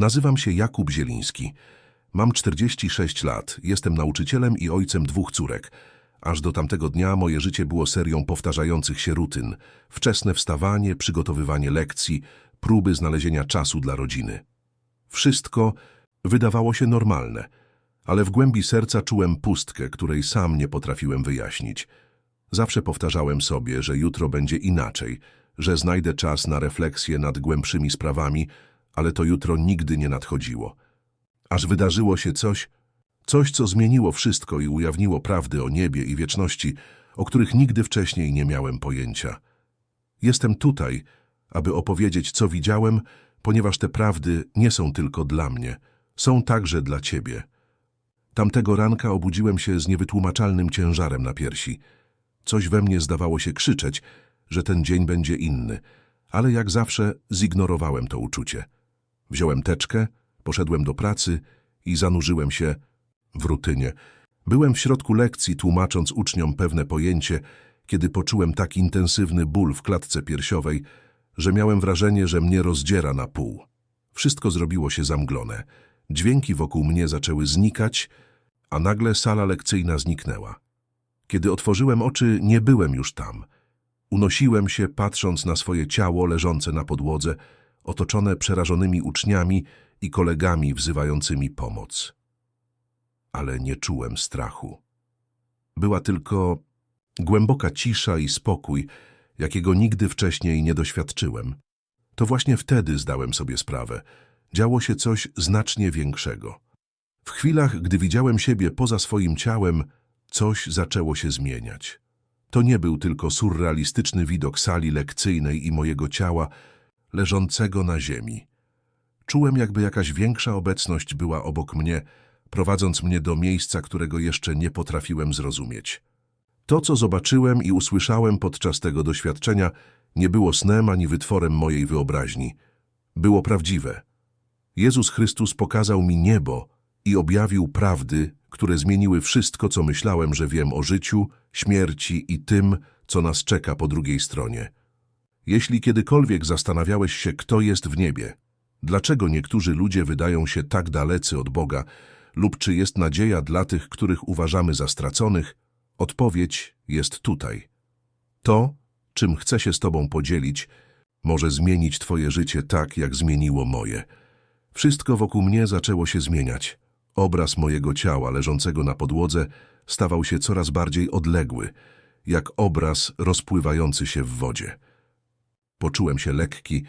Nazywam się Jakub Zieliński. Mam 46 lat, jestem nauczycielem i ojcem dwóch córek. Aż do tamtego dnia moje życie było serią powtarzających się rutyn. Wczesne wstawanie, przygotowywanie lekcji, próby znalezienia czasu dla rodziny. Wszystko wydawało się normalne, ale w głębi serca czułem pustkę, której sam nie potrafiłem wyjaśnić. Zawsze powtarzałem sobie, że jutro będzie inaczej, że znajdę czas na refleksję nad głębszymi sprawami, ale to jutro nigdy nie nadchodziło. Aż wydarzyło się coś, coś, co zmieniło wszystko i ujawniło prawdy o niebie i wieczności, o których nigdy wcześniej nie miałem pojęcia. Jestem tutaj, aby opowiedzieć, co widziałem, ponieważ te prawdy nie są tylko dla mnie, są także dla ciebie. Tamtego ranka obudziłem się z niewytłumaczalnym ciężarem na piersi. Coś we mnie zdawało się krzyczeć, że ten dzień będzie inny, ale jak zawsze zignorowałem to uczucie. Wziąłem teczkę, poszedłem do pracy i zanurzyłem się w rutynie. Byłem w środku lekcji, tłumacząc uczniom pewne pojęcie, kiedy poczułem tak intensywny ból w klatce piersiowej, że miałem wrażenie, że mnie rozdziera na pół. Wszystko zrobiło się zamglone. Dźwięki wokół mnie zaczęły znikać, a nagle sala lekcyjna zniknęła. Kiedy otworzyłem oczy, nie byłem już tam. Unosiłem się, patrząc na swoje ciało leżące na podłodze, otoczone przerażonymi uczniami i kolegami wzywającymi pomoc. Ale nie czułem strachu. Była tylko głęboka cisza i spokój, jakiego nigdy wcześniej nie doświadczyłem. To właśnie wtedy zdałem sobie sprawę. Działo się coś znacznie większego. W chwilach, gdy widziałem siebie poza swoim ciałem, coś zaczęło się zmieniać. To nie był tylko surrealistyczny widok sali lekcyjnej i mojego ciała leżącego na ziemi. Czułem, jakby jakaś większa obecność była obok mnie, prowadząc mnie do miejsca, którego jeszcze nie potrafiłem zrozumieć. To, co zobaczyłem i usłyszałem podczas tego doświadczenia, nie było snem ani wytworem mojej wyobraźni. Było prawdziwe. Jezus Chrystus pokazał mi niebo i objawił prawdy, które zmieniły wszystko, co myślałem, że wiem o życiu, śmierci i tym, co nas czeka po drugiej stronie. Jeśli kiedykolwiek zastanawiałeś się, kto jest w niebie, dlaczego niektórzy ludzie wydają się tak dalecy od Boga, lub czy jest nadzieja dla tych, których uważamy za straconych, odpowiedź jest tutaj. To, czym chcę się z Tobą podzielić, może zmienić Twoje życie tak, jak zmieniło moje. Wszystko wokół mnie zaczęło się zmieniać. Obraz mojego ciała leżącego na podłodze stawał się coraz bardziej odległy, jak obraz rozpływający się w wodzie. Poczułem się lekki,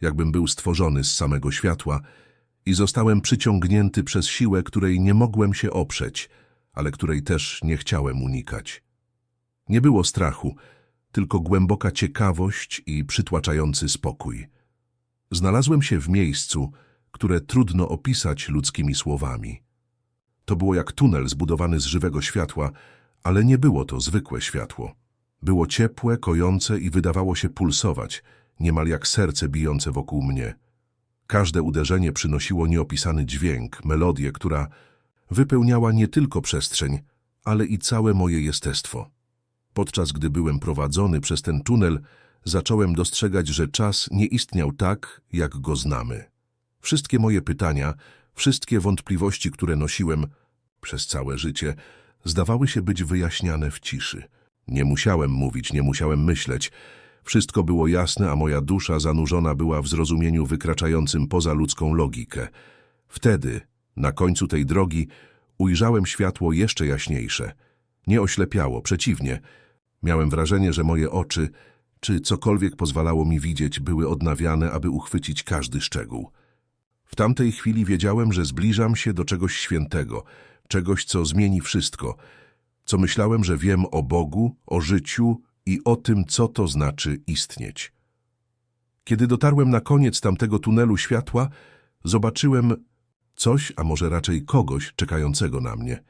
jakbym był stworzony z samego światła i zostałem przyciągnięty przez siłę, której nie mogłem się oprzeć, ale której też nie chciałem unikać. Nie było strachu, tylko głęboka ciekawość i przytłaczający spokój. Znalazłem się w miejscu, które trudno opisać ludzkimi słowami. To było jak tunel zbudowany z żywego światła, ale nie było to zwykłe światło. Było ciepłe, kojące i wydawało się pulsować, niemal jak serce bijące wokół mnie. Każde uderzenie przynosiło nieopisany dźwięk, melodię, która wypełniała nie tylko przestrzeń, ale i całe moje jestestwo. Podczas gdy byłem prowadzony przez ten tunel, zacząłem dostrzegać, że czas nie istniał tak, jak go znamy. Wszystkie moje pytania, wszystkie wątpliwości, które nosiłem przez całe życie, zdawały się być wyjaśniane w ciszy. Nie musiałem mówić, nie musiałem myśleć. Wszystko było jasne, a moja dusza zanurzona była w zrozumieniu wykraczającym poza ludzką logikę. Wtedy, na końcu tej drogi, ujrzałem światło jeszcze jaśniejsze. Nie oślepiało, przeciwnie. Miałem wrażenie, że moje oczy, czy cokolwiek pozwalało mi widzieć, były odnawiane, aby uchwycić każdy szczegół. W tamtej chwili wiedziałem, że zbliżam się do czegoś świętego, czegoś, co zmieni wszystko, co myślałem, że wiem o Bogu, o życiu i o tym, co to znaczy istnieć. Kiedy dotarłem na koniec tamtego tunelu światła, zobaczyłem coś, a może raczej kogoś czekającego na mnie.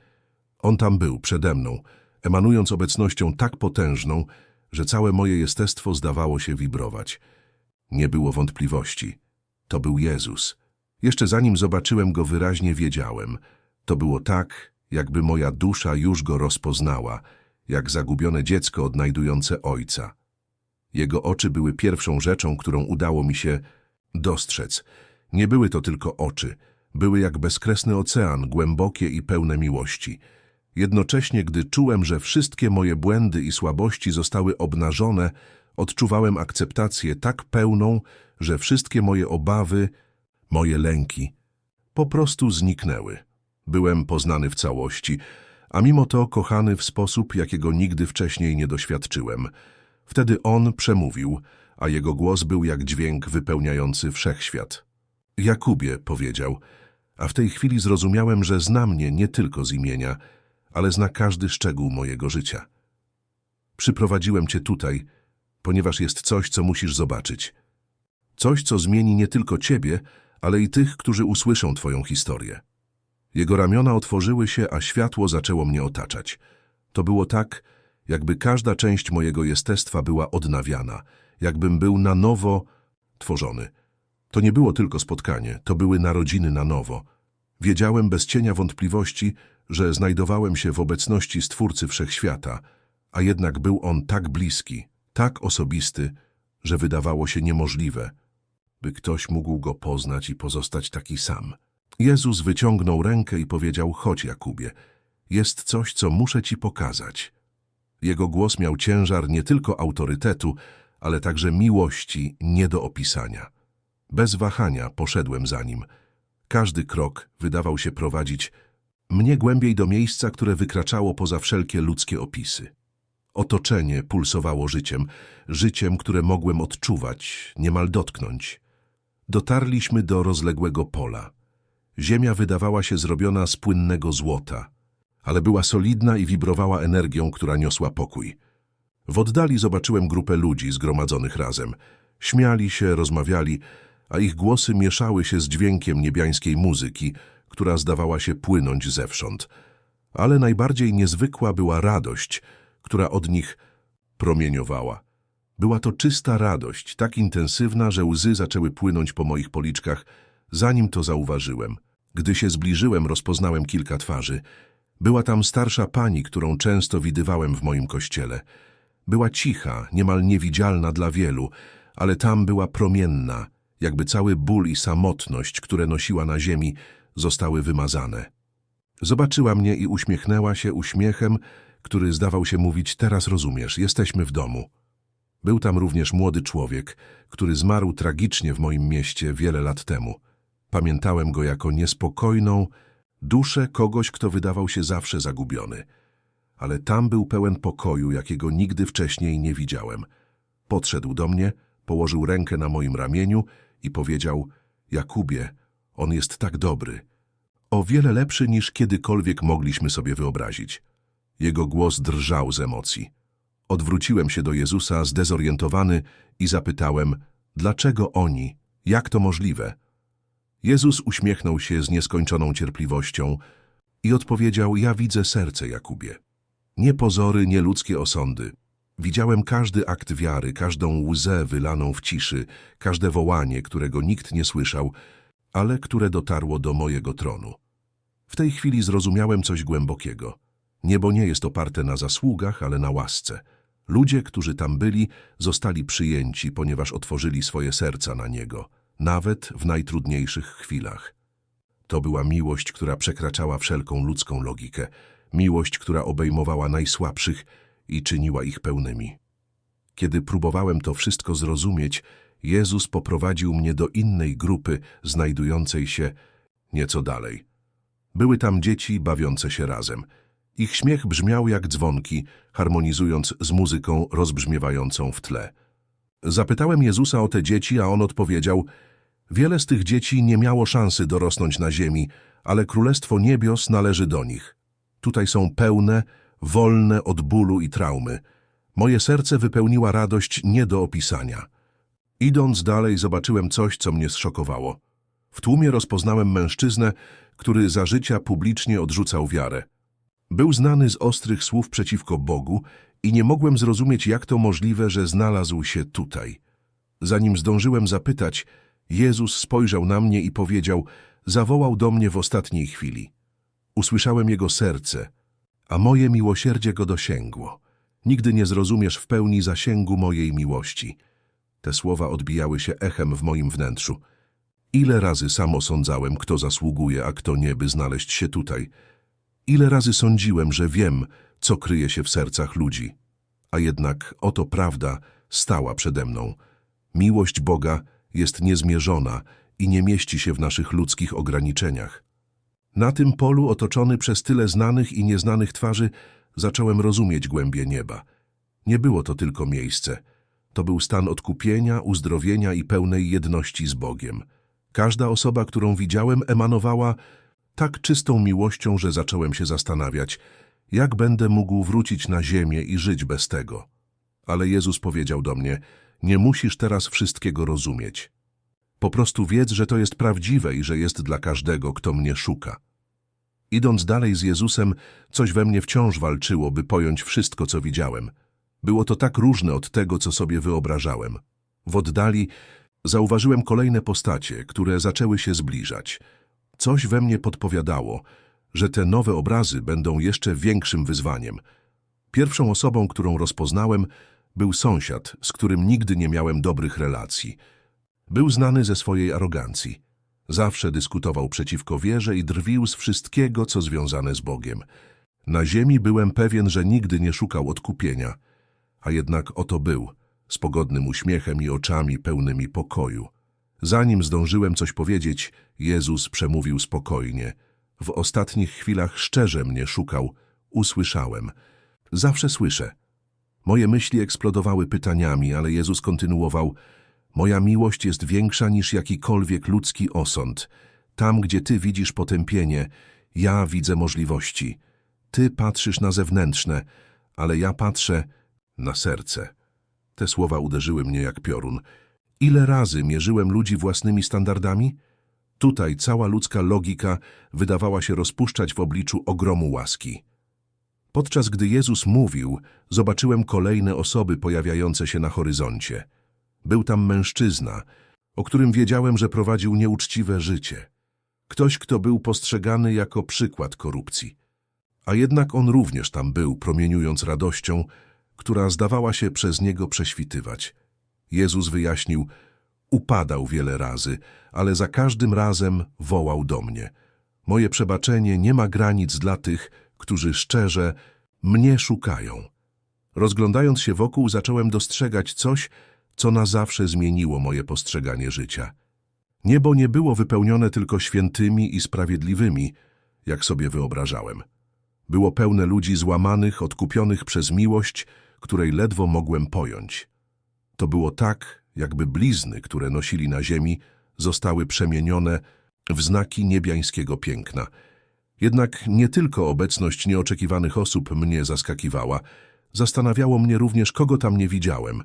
On tam był, przede mną, emanując obecnością tak potężną, że całe moje jestestwo zdawało się wibrować. Nie było wątpliwości. To był Jezus. Jeszcze zanim zobaczyłem go wyraźnie wiedziałem. To było tak, jakby moja dusza już go rozpoznała, jak zagubione dziecko odnajdujące ojca. Jego oczy były pierwszą rzeczą, którą udało mi się dostrzec. Nie były to tylko oczy. Były jak bezkresny ocean, głębokie i pełne miłości. Jednocześnie, gdy czułem, że wszystkie moje błędy i słabości zostały obnażone, odczuwałem akceptację tak pełną, że wszystkie moje obawy, moje lęki po prostu zniknęły. Byłem poznany w całości, a mimo to kochany w sposób, jakiego nigdy wcześniej nie doświadczyłem. Wtedy on przemówił, a jego głos był jak dźwięk wypełniający wszechświat. Jakubie, powiedział, a w tej chwili zrozumiałem, że zna mnie nie tylko z imienia, ale zna każdy szczegół mojego życia. Przyprowadziłem cię tutaj, ponieważ jest coś, co musisz zobaczyć. Coś, co zmieni nie tylko ciebie, ale i tych, którzy usłyszą twoją historię. Jego ramiona otworzyły się, a światło zaczęło mnie otaczać. To było tak, jakby każda część mojego jestestwa była odnawiana, jakbym był na nowo tworzony. To nie było tylko spotkanie, to były narodziny na nowo. Wiedziałem bez cienia wątpliwości, że znajdowałem się w obecności Stwórcy Wszechświata, a jednak był On tak bliski, tak osobisty, że wydawało się niemożliwe, by ktoś mógł Go poznać i pozostać taki sam. Jezus wyciągnął rękę i powiedział, chodź Jakubie, jest coś, co muszę Ci pokazać. Jego głos miał ciężar nie tylko autorytetu, ale także miłości nie do opisania. Bez wahania poszedłem za nim. Każdy krok wydawał się prowadzić mnie głębiej do miejsca, które wykraczało poza wszelkie ludzkie opisy. Otoczenie pulsowało życiem, życiem, które mogłem odczuwać, niemal dotknąć. Dotarliśmy do rozległego pola. Ziemia wydawała się zrobiona z płynnego złota, ale była solidna i wibrowała energią, która niosła pokój. W oddali zobaczyłem grupę ludzi zgromadzonych razem. Śmiali się, rozmawiali, a ich głosy mieszały się z dźwiękiem niebiańskiej muzyki, która zdawała się płynąć zewsząd. Ale najbardziej niezwykła była radość, która od nich promieniowała. Była to czysta radość, tak intensywna, że łzy zaczęły płynąć po moich policzkach, zanim to zauważyłem. Gdy się zbliżyłem, rozpoznałem kilka twarzy. Była tam starsza pani, którą często widywałem w moim kościele. Była cicha, niemal niewidzialna dla wielu, ale tam była promienna, jakby cały ból i samotność, które nosiła na ziemi, zostały wymazane. Zobaczyła mnie i uśmiechnęła się uśmiechem, który zdawał się mówić, teraz rozumiesz, jesteśmy w domu. Był tam również młody człowiek, który zmarł tragicznie w moim mieście wiele lat temu. Pamiętałem go jako niespokojną duszę kogoś, kto wydawał się zawsze zagubiony. Ale tam był pełen pokoju, jakiego nigdy wcześniej nie widziałem. Podszedł do mnie, położył rękę na moim ramieniu i powiedział, Jakubie, on jest tak dobry. O wiele lepszy niż kiedykolwiek mogliśmy sobie wyobrazić. Jego głos drżał z emocji. Odwróciłem się do Jezusa zdezorientowany i zapytałem, dlaczego oni? Jak to możliwe? Jezus uśmiechnął się z nieskończoną cierpliwością i odpowiedział, ja widzę serce Jakubie. Nie pozory, nie ludzkie osądy. Widziałem każdy akt wiary, każdą łzę wylaną w ciszy, każde wołanie, którego nikt nie słyszał, ale które dotarło do mojego tronu. W tej chwili zrozumiałem coś głębokiego. Niebo nie jest oparte na zasługach, ale na łasce. Ludzie, którzy tam byli, zostali przyjęci, ponieważ otworzyli swoje serca na Niego, nawet w najtrudniejszych chwilach. To była miłość, która przekraczała wszelką ludzką logikę, miłość, która obejmowała najsłabszych i czyniła ich pełnymi. Kiedy próbowałem to wszystko zrozumieć, Jezus poprowadził mnie do innej grupy, znajdującej się nieco dalej. Były tam dzieci bawiące się razem. Ich śmiech brzmiał jak dzwonki, harmonizując z muzyką rozbrzmiewającą w tle. Zapytałem Jezusa o te dzieci, a On odpowiedział, wiele z tych dzieci nie miało szansy dorosnąć na ziemi, ale Królestwo Niebios należy do nich. Tutaj są pełne, wolne od bólu i traumy. Moje serce wypełniła radość nie do opisania. Idąc dalej zobaczyłem coś, co mnie zszokowało. W tłumie rozpoznałem mężczyznę, który za życia publicznie odrzucał wiarę. Był znany z ostrych słów przeciwko Bogu i nie mogłem zrozumieć, jak to możliwe, że znalazł się tutaj. Zanim zdążyłem zapytać, Jezus spojrzał na mnie i powiedział, zawołał do mnie w ostatniej chwili. Usłyszałem jego serce, a moje miłosierdzie go dosięgło. Nigdy nie zrozumiesz w pełni zasięgu mojej miłości. Te słowa odbijały się echem w moim wnętrzu. Ile razy sam osądzałem, kto zasługuje, a kto nie, by znaleźć się tutaj. Ile razy sądziłem, że wiem, co kryje się w sercach ludzi. A jednak oto prawda stała przede mną. Miłość Boga jest niezmierzona i nie mieści się w naszych ludzkich ograniczeniach. Na tym polu, otoczony przez tyle znanych i nieznanych twarzy, zacząłem rozumieć głębie nieba. Nie było to tylko miejsce. To był stan odkupienia, uzdrowienia i pełnej jedności z Bogiem. Każda osoba, którą widziałem, emanowała tak czystą miłością, że zacząłem się zastanawiać, jak będę mógł wrócić na ziemię i żyć bez tego. Ale Jezus powiedział do mnie, nie musisz teraz wszystkiego rozumieć. Po prostu wiedz, że to jest prawdziwe i że jest dla każdego, kto mnie szuka. Idąc dalej z Jezusem, coś we mnie wciąż walczyło, by pojąć wszystko, co widziałem. Było to tak różne od tego, co sobie wyobrażałem. W oddali zauważyłem kolejne postacie, które zaczęły się zbliżać. Coś we mnie podpowiadało, że te nowe obrazy będą jeszcze większym wyzwaniem. Pierwszą osobą, którą rozpoznałem, był sąsiad, z którym nigdy nie miałem dobrych relacji. Był znany ze swojej arogancji. Zawsze dyskutował przeciwko wierze i drwił z wszystkiego, co związane z Bogiem. Na ziemi byłem pewien, że nigdy nie szukał odkupienia, a jednak oto był, z pogodnym uśmiechem i oczami pełnymi pokoju. Zanim zdążyłem coś powiedzieć, Jezus przemówił spokojnie. W ostatnich chwilach szczerze mnie szukał, usłyszałem. Zawsze słyszę. Moje myśli eksplodowały pytaniami, ale Jezus kontynuował. Moja miłość jest większa niż jakikolwiek ludzki osąd. Tam, gdzie Ty widzisz potępienie, ja widzę możliwości. Ty patrzysz na zewnętrzne, ale ja patrzę na serce. Te słowa uderzyły mnie jak piorun. Ile razy mierzyłem ludzi własnymi standardami? Tutaj cała ludzka logika wydawała się rozpuszczać w obliczu ogromu łaski. Podczas gdy Jezus mówił, zobaczyłem kolejne osoby pojawiające się na horyzoncie. Był tam mężczyzna, o którym wiedziałem, że prowadził nieuczciwe życie. Ktoś, kto był postrzegany jako przykład korupcji. A jednak on również tam był, promieniując radością, która zdawała się przez niego prześwitywać. Jezus wyjaśnił, upadał wiele razy, ale za każdym razem wołał do mnie. Moje przebaczenie nie ma granic dla tych, którzy szczerze mnie szukają. Rozglądając się wokół, zacząłem dostrzegać coś, co na zawsze zmieniło moje postrzeganie życia. Niebo nie było wypełnione tylko świętymi i sprawiedliwymi, jak sobie wyobrażałem. Było pełne ludzi złamanych, odkupionych przez miłość, której ledwo mogłem pojąć. To było tak, jakby blizny, które nosili na ziemi, zostały przemienione w znaki niebiańskiego piękna. Jednak nie tylko obecność nieoczekiwanych osób mnie zaskakiwała, zastanawiało mnie również, kogo tam nie widziałem.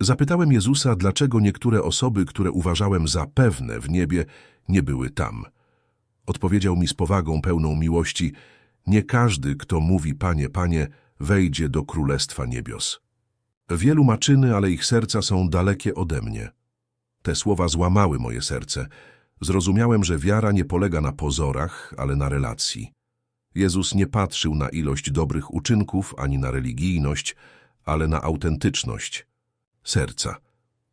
Zapytałem Jezusa, dlaczego niektóre osoby, które uważałem za pewne w niebie, nie były tam. Odpowiedział mi z powagą pełną miłości, nie każdy, kto mówi Panie, Panie, wejdzie do Królestwa Niebios. Wielu ma czyny, ale ich serca są dalekie ode mnie. Te słowa złamały moje serce. Zrozumiałem, że wiara nie polega na pozorach, ale na relacji. Jezus nie patrzył na ilość dobrych uczynków ani na religijność, ale na autentyczność serca.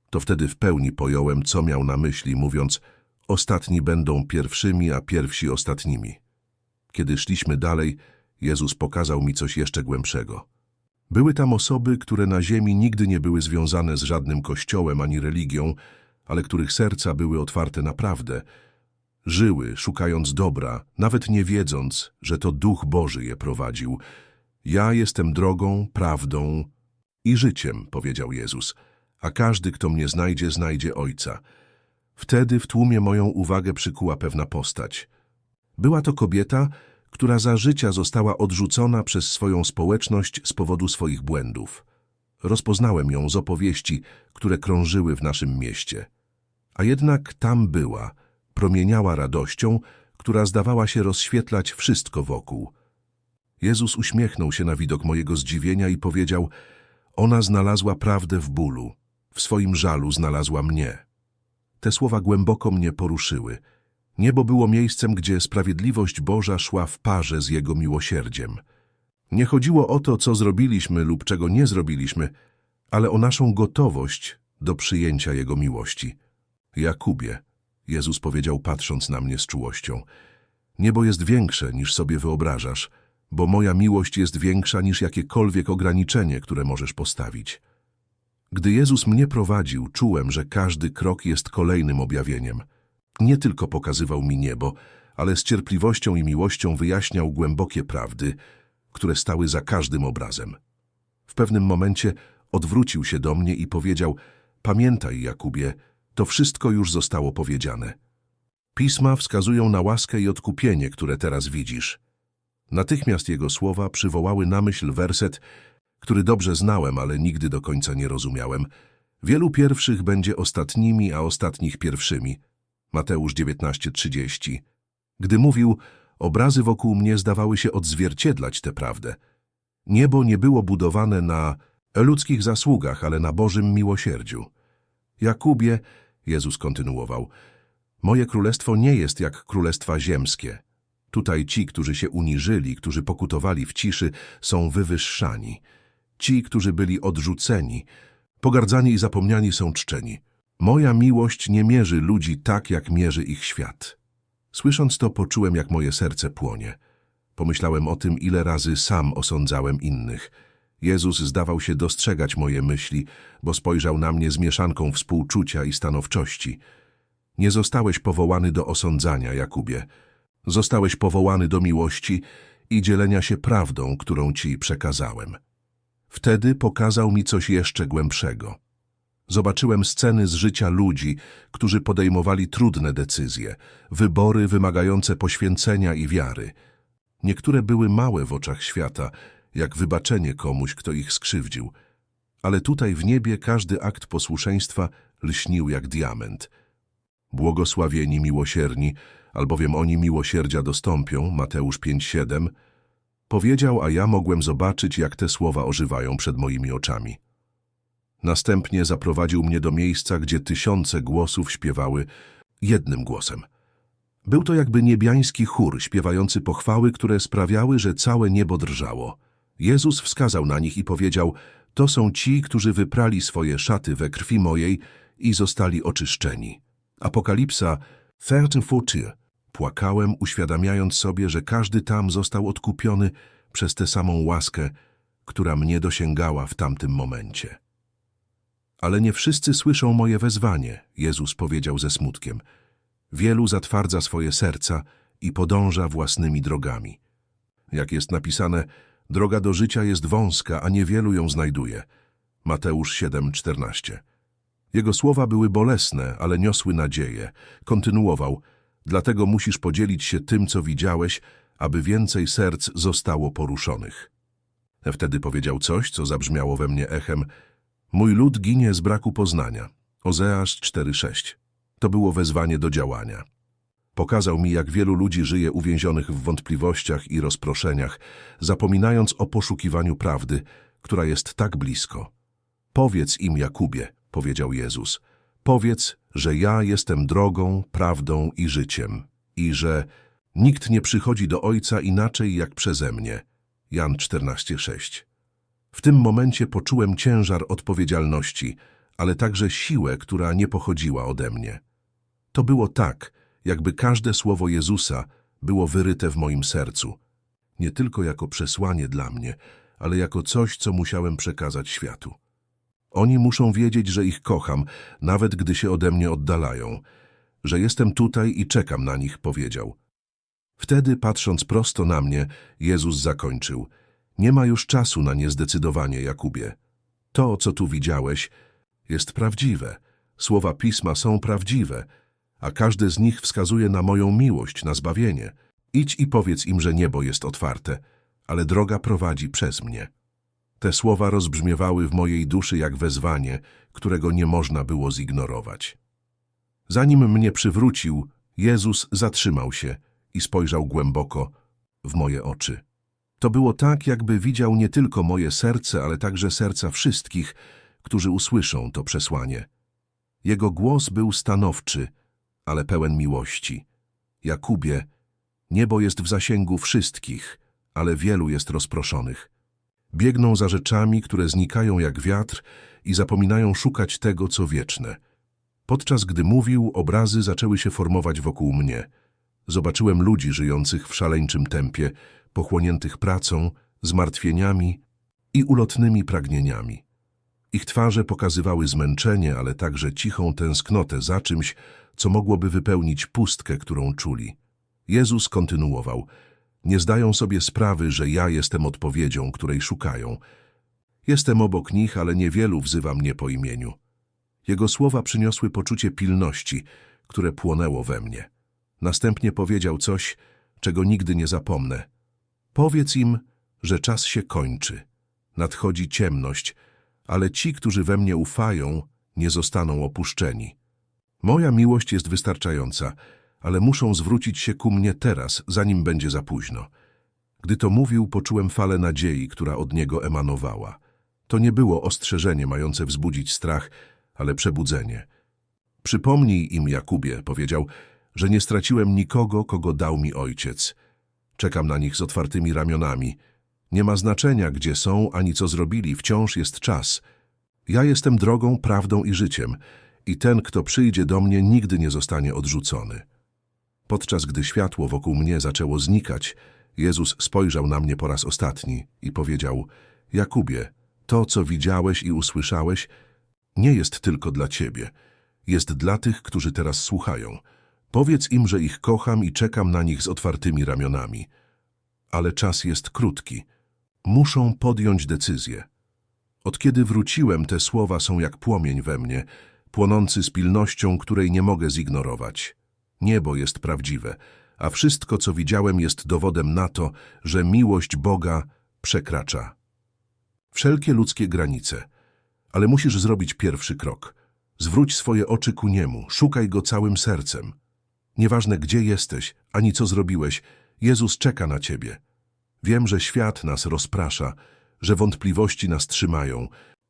To wtedy w pełni pojąłem, co miał na myśli, mówiąc ostatni będą pierwszymi, a pierwsi ostatnimi. Kiedy szliśmy dalej, Jezus pokazał mi coś jeszcze głębszego. Były tam osoby, które na ziemi nigdy nie były związane z żadnym kościołem ani religią, ale których serca były otwarte naprawdę. Żyły, szukając dobra, nawet nie wiedząc, że to Duch Boży je prowadził. Ja jestem drogą, prawdą i życiem, powiedział Jezus, a każdy, kto mnie znajdzie, znajdzie Ojca. Wtedy w tłumie moją uwagę przykuła pewna postać. Była to kobieta, która za życia została odrzucona przez swoją społeczność z powodu swoich błędów. Rozpoznałem ją z opowieści, które krążyły w naszym mieście. A jednak tam była, promieniała radością, która zdawała się rozświetlać wszystko wokół. Jezus uśmiechnął się na widok mojego zdziwienia i powiedział, ona znalazła prawdę w bólu, w swoim żalu znalazła mnie. Te słowa głęboko mnie poruszyły – Niebo było miejscem, gdzie sprawiedliwość Boża szła w parze z Jego miłosierdziem. Nie chodziło o to, co zrobiliśmy lub czego nie zrobiliśmy, ale o naszą gotowość do przyjęcia Jego miłości. Jakubie, Jezus powiedział patrząc na mnie z czułością. Niebo jest większe niż sobie wyobrażasz, bo moja miłość jest większa niż jakiekolwiek ograniczenie, które możesz postawić. Gdy Jezus mnie prowadził, czułem, że każdy krok jest kolejnym objawieniem. Nie tylko pokazywał mi niebo, ale z cierpliwością i miłością wyjaśniał głębokie prawdy, które stały za każdym obrazem. W pewnym momencie odwrócił się do mnie i powiedział: Pamiętaj, Jakubie, to wszystko już zostało powiedziane. Pisma wskazują na łaskę i odkupienie, które teraz widzisz. Natychmiast jego słowa przywołały na myśl werset, który dobrze znałem, ale nigdy do końca nie rozumiałem. Wielu pierwszych będzie ostatnimi, a ostatnich pierwszymi. Mateusz 19:30. Gdy mówił, obrazy wokół mnie zdawały się odzwierciedlać tę prawdę. Niebo nie było budowane na ludzkich zasługach, ale na Bożym miłosierdziu. Jakubie, Jezus kontynuował, moje królestwo nie jest jak królestwa ziemskie. Tutaj ci, którzy się uniżyli, którzy pokutowali w ciszy, są wywyższani. Ci, którzy byli odrzuceni, pogardzani i zapomniani są czczeni. Moja miłość nie mierzy ludzi tak, jak mierzy ich świat. Słysząc to, poczułem, jak moje serce płonie. Pomyślałem o tym, ile razy sam osądzałem innych. Jezus zdawał się dostrzegać moje myśli, bo spojrzał na mnie z mieszanką współczucia i stanowczości. Nie zostałeś powołany do osądzania, Jakubie. Zostałeś powołany do miłości i dzielenia się prawdą, którą ci przekazałem. Wtedy pokazał mi coś jeszcze głębszego. Zobaczyłem sceny z życia ludzi, którzy podejmowali trudne decyzje, wybory wymagające poświęcenia i wiary. Niektóre były małe w oczach świata, jak wybaczenie komuś, kto ich skrzywdził. Ale tutaj w niebie każdy akt posłuszeństwa lśnił jak diament. Błogosławieni miłosierni, albowiem oni miłosierdzia dostąpią, Mateusz 5,7, powiedział, a ja mogłem zobaczyć, jak te słowa ożywają przed moimi oczami. Następnie zaprowadził mnie do miejsca, gdzie tysiące głosów śpiewały jednym głosem. Był to jakby niebiański chór śpiewający pochwały, które sprawiały, że całe niebo drżało. Jezus wskazał na nich i powiedział, to są ci, którzy wyprali swoje szaty we krwi mojej i zostali oczyszczeni. Apokalipsa, Thirteen Forty. Płakałem, uświadamiając sobie, że każdy tam został odkupiony przez tę samą łaskę, która mnie dosięgała w tamtym momencie. Ale nie wszyscy słyszą moje wezwanie, Jezus powiedział ze smutkiem. Wielu zatwardza swoje serca i podąża własnymi drogami. Jak jest napisane, droga do życia jest wąska, a niewielu ją znajduje. Mateusz 7,14 Jego słowa były bolesne, ale niosły nadzieję. Kontynuował, dlatego musisz podzielić się tym, co widziałeś, aby więcej serc zostało poruszonych. Wtedy powiedział coś, co zabrzmiało we mnie echem, Mój lud ginie z braku poznania. Ozeasz 4,6. To było wezwanie do działania. Pokazał mi, jak wielu ludzi żyje uwięzionych w wątpliwościach i rozproszeniach, zapominając o poszukiwaniu prawdy, która jest tak blisko. Powiedz im, Jakubie, powiedział Jezus, powiedz, że ja jestem drogą, prawdą i życiem i że nikt nie przychodzi do Ojca inaczej jak przeze mnie. Jan 14,6 w tym momencie poczułem ciężar odpowiedzialności, ale także siłę, która nie pochodziła ode mnie. To było tak, jakby każde słowo Jezusa było wyryte w moim sercu, nie tylko jako przesłanie dla mnie, ale jako coś, co musiałem przekazać światu. Oni muszą wiedzieć, że ich kocham, nawet gdy się ode mnie oddalają, że jestem tutaj i czekam na nich, powiedział. Wtedy, patrząc prosto na mnie, Jezus zakończył – nie ma już czasu na niezdecydowanie, Jakubie. To, co tu widziałeś, jest prawdziwe. Słowa Pisma są prawdziwe, a każde z nich wskazuje na moją miłość, na zbawienie. Idź i powiedz im, że niebo jest otwarte, ale droga prowadzi przez mnie. Te słowa rozbrzmiewały w mojej duszy jak wezwanie, którego nie można było zignorować. Zanim mnie przywrócił, Jezus zatrzymał się i spojrzał głęboko w moje oczy. To było tak, jakby widział nie tylko moje serce, ale także serca wszystkich, którzy usłyszą to przesłanie. Jego głos był stanowczy, ale pełen miłości. Jakubie, niebo jest w zasięgu wszystkich, ale wielu jest rozproszonych. Biegną za rzeczami, które znikają jak wiatr i zapominają szukać tego, co wieczne. Podczas gdy mówił, obrazy zaczęły się formować wokół mnie. Zobaczyłem ludzi żyjących w szaleńczym tempie, pochłoniętych pracą, zmartwieniami i ulotnymi pragnieniami. Ich twarze pokazywały zmęczenie, ale także cichą tęsknotę za czymś, co mogłoby wypełnić pustkę, którą czuli. Jezus kontynuował. Nie zdają sobie sprawy, że ja jestem odpowiedzią, której szukają. Jestem obok nich, ale niewielu wzywa mnie po imieniu. Jego słowa przyniosły poczucie pilności, które płonęło we mnie. Następnie powiedział coś, czego nigdy nie zapomnę. Powiedz im, że czas się kończy. Nadchodzi ciemność, ale ci, którzy we mnie ufają, nie zostaną opuszczeni. Moja miłość jest wystarczająca, ale muszą zwrócić się ku mnie teraz, zanim będzie za późno. Gdy to mówił, poczułem falę nadziei, która od niego emanowała. To nie było ostrzeżenie mające wzbudzić strach, ale przebudzenie. Przypomnij im, Jakubie, powiedział, że nie straciłem nikogo, kogo dał mi ojciec. Czekam na nich z otwartymi ramionami. Nie ma znaczenia, gdzie są, ani co zrobili, wciąż jest czas. Ja jestem drogą, prawdą i życiem i ten, kto przyjdzie do mnie, nigdy nie zostanie odrzucony. Podczas gdy światło wokół mnie zaczęło znikać, Jezus spojrzał na mnie po raz ostatni i powiedział, Jakubie, to, co widziałeś i usłyszałeś, nie jest tylko dla ciebie. Jest dla tych, którzy teraz słuchają. Powiedz im, że ich kocham i czekam na nich z otwartymi ramionami. Ale czas jest krótki. Muszą podjąć decyzję. Od kiedy wróciłem, te słowa są jak płomień we mnie, płonący z pilnością, której nie mogę zignorować. Niebo jest prawdziwe, a wszystko, co widziałem, jest dowodem na to, że miłość Boga przekracza wszelkie ludzkie granice. Ale musisz zrobić pierwszy krok. Zwróć swoje oczy ku Niemu, szukaj Go całym sercem. Nieważne, gdzie jesteś, ani co zrobiłeś, Jezus czeka na Ciebie. Wiem, że świat nas rozprasza, że wątpliwości nas trzymają,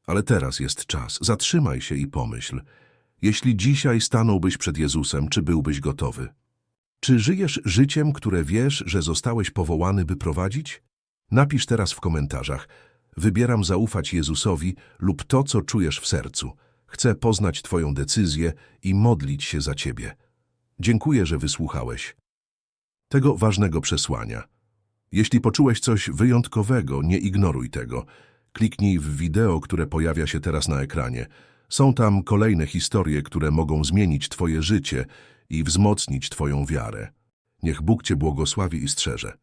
ale teraz jest czas. Zatrzymaj się i pomyśl. Jeśli dzisiaj stanąłbyś przed Jezusem, czy byłbyś gotowy? Czy żyjesz życiem, które wiesz, że zostałeś powołany, by prowadzić? Napisz teraz w komentarzach. Wybieram zaufać Jezusowi lub to, co czujesz w sercu. Chcę poznać Twoją decyzję i modlić się za Ciebie. Dziękuję, że wysłuchałeś tego ważnego przesłania. Jeśli poczułeś coś wyjątkowego, nie ignoruj tego. Kliknij w wideo, które pojawia się teraz na ekranie. Są tam kolejne historie, które mogą zmienić Twoje życie i wzmocnić Twoją wiarę. Niech Bóg Cię błogosławi i strzeże.